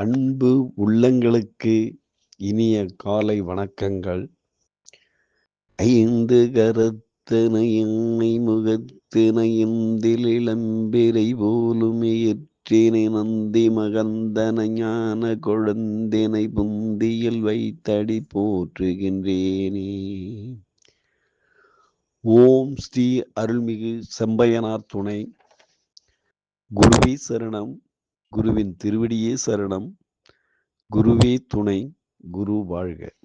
அன்பு உள்ளங்களுக்கு இனிய காலை வணக்கங்கள். ஐந்து கரத்தன எண்ணெய் முகத்தின போலுமே ஏற்றினை நந்தி மகந்தன ஞான குழந்தினை புந்தியில் வைத்தடி போற்றுகின்றேனே. ஓம் ஸ்ரீ அருள்மிகு செம்பையனார் துணை. குருவி சரணம். குருவின் திருவடியே சரணம். குருவே துணை குரு வாழ்க.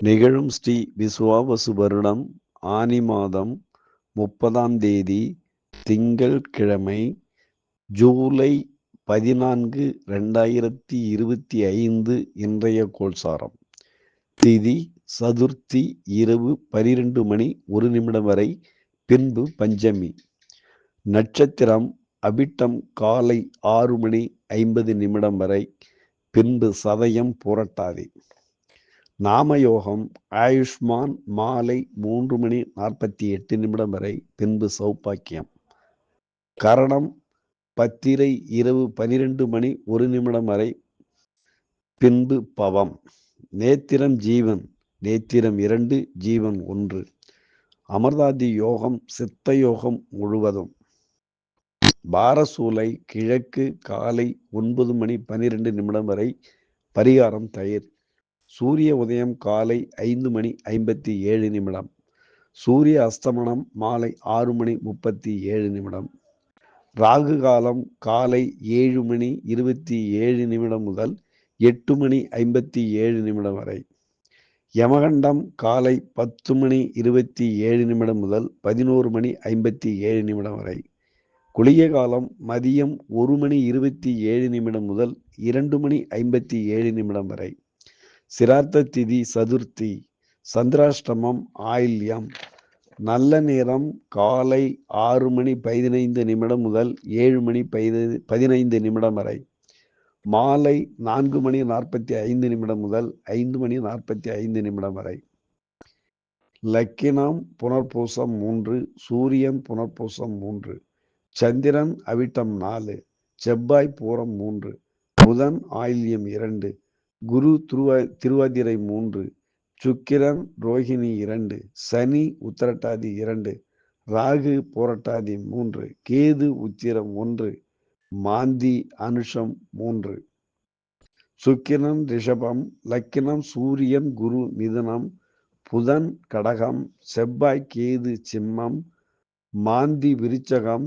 நிகழும் ஸ்ரீ விசுவாவசு வருடம் ஆனி மாதம் முப்பதாம் தேதி திங்கள் கிழமை ஜூலை பதினான்கு ரெண்டாயிரத்தி இருபத்தி ஐந்து இன்றைய கோல்சாரம் திதி சதுர்த்தி இரவு பனிரெண்டு மணி ஒரு நிமிடம் வரை பின்பு பஞ்சமி. நட்சத்திரம் அபிட்டம் காலை ஆறு மணி ஐம்பது நிமிடம் வரை பின்பு சதயம் புரட்டாதே. நாமயோகம் ஆயுஷ்மான் மாலை மூன்று மணி நாற்பத்தி எட்டு நிமிடம் வரை பின்பு சௌபாக்கியம். கரணம் பத்திரை இரவு பனிரெண்டு மணி ஒரு நிமிடம் வரை பின்பு பவம். நேத்திரம் ஜீவன் நேத்திரம் இரண்டு ஜீவன் ஒன்று. அமர்தாதி யோகம் சித்த யோகம் முழுவதும். பாரசூலை கிழக்கு காலை ஒன்பது மணி பன்னிரெண்டு நிமிடம் வரை பரிகாரம் தயிர். சூரிய உதயம் காலை ஐந்து மணி ஐம்பத்தி ஏழு நிமிடம். சூரிய அஸ்தமனம் மாலை ஆறு மணி முப்பத்தி ஏழு நிமிடம். ராகு காலம் காலை ஏழு மணி இருபத்தி ஏழு நிமிடம் முதல் எட்டு மணி ஐம்பத்தி ஏழு நிமிடம் வரை. யமகண்டம் காலை பத்து மணி இருபத்தி ஏழு நிமிடம் முதல் பதினோரு மணி ஐம்பத்தி ஏழு நிமிடம் வரை. குளிய காலம் மதியம் ஒரு மணி இருபத்தி ஏழு நிமிடம் முதல் இரண்டு மணி ஐம்பத்தி ஏழு நிமிடம் வரை. சிரார்த்த திதி சதுர்த்தி சந்திராஷ்டமம் ஆயில்யம். நல்ல நேரம் காலை ஆறு மணி பதினைந்து நிமிடம் முதல் ஏழு மணி பதினைந்து நிமிடம் வரை. மாலை நான்கு மணி நாற்பத்தி ஐந்து நிமிடம் முதல் ஐந்து மணி நாற்பத்தி ஐந்து நிமிடம் வரை. லக்கினம் புனர்பூசம் மூன்று சூரியன் புனர்பூசம் மூன்று. சந்திரன் அவிட்டம் நாலு செவ்வாய் பூரம் மூன்று புதன் ஆயில்யம் இரண்டு குரு திருவா திருவாதிரை மூன்று சுக்கிரன் ரோஹிணி இரண்டு சனி உத்தரட்டாதி இரண்டு ராகு போரட்டாதி மூன்று கேது உத்திரம் ஒன்று மாந்தி அனுஷம் மூன்று. சுக்கிரன் ரிஷபம் லக்கினம் சூரியன் குரு மிதுனம் புதன் கடகம் செவ்வாய் கேது சிம்மம் மாந்தி விருச்சகம்